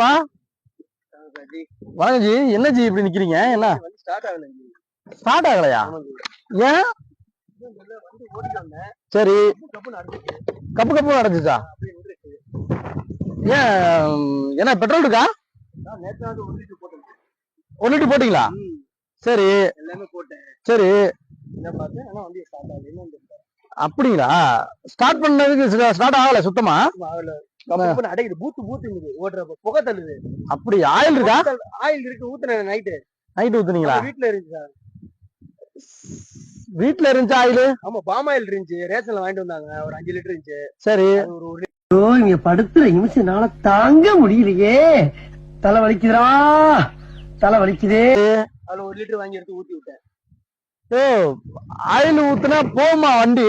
வா. வாங்க ஜி என்ன ஜி இப்படி நிக்கிறீங்க? என்ன? ஸ்டார்ட் ஆகலையா. ஏன். சரி. கப்பு கப்பு அடைஞ்சிச்சா. ஏன் என்ன பெட்ரோல் இருக்கா? ஒரு லிட்டர் போட்டீங்களா? சரி. சரி. அப்படிங்களா? ஸ்டார்ட் பண்ணதுக்கு ஸ்டார்ட் ஆகல சுத்தமா? அடைக்குது. பூத்து பூத்துங்குது. ஓட்டுறப்ப புகை தள்ளுது. அப்படி ஆயில் இருக்கா? ஆயில் இருக்கு ஊத்துனேன் நைட்டு நைட் ஊத்துனீங்களா? வீட்டுல இருந்துச்சு? சார். வீட்ல இருந்துச்சு ஆயில்? ஆமா பாம் ஆயில் இருந்துச்சு. ரேஷன்ல வாங்கிட்டு வந்தாங்க. ஒரு அஞ்சு லிட்டர் இருந்துச்சு. சரி. ஒரு இங்க படுத்துற நிமிஷம்னால தாங்க முடியலையே. தலை வலிக்குதுடா. தலை வலிக்குதே. அதுல ஒரு லிட்டர் வாங்கி எடுத்து ஊத்தி விட்டேன். ஓ ஆயில் ஊத்துனா போமா வண்டி?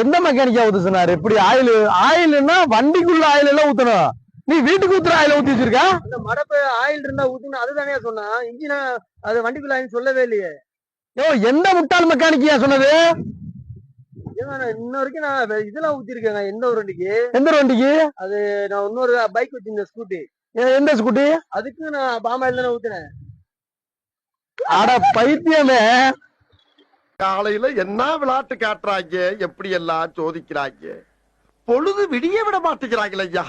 எந்த மெக்கானிக்கா ஊத்து சொன்னாரு? இப்படி ஆயில் ஆயில்னா வண்டிக்குள்ள ஆயில் எல்லாம் ஊத்தணும். நீ வீட்டுக்கு ஊத்துற ஆயில ஊத்தி வச்சிருக்க? அந்த மடப்பு ஆயில் இருந்தா ஊத்துன்னு அதுதானே சொன்னா. இன்ஜினா அது வண்டிக்குள்ள ஆயில் சொல்லவே இல்லையே. யோ எந்த முட்டாள் மெக்கானிக்கியா சொன்னது? இன்ன வரைக்கும் நான் இதெல்லாம் ஊத்திருக்கேங்க எந்த ஒரு வண்டிக்கு? எந்த வண்டிக்கு? நான் இன்னொரு பைக் வச்சிருந்தேன் ஸ்கூட்டி எந்த ஸ்கூட்டி அதுக்கு நான் பாம் ஆயில் தானே ஊத்துனேன். அட பைத்தியமே. காலையில என்ன விளையாட்டு காட்டுறாங்க? எப்படி எல்லாம் சோதிக்கிறாங்க? பொழுது விடிய விட மாட்டேங்கிறாங்களே ஐயா.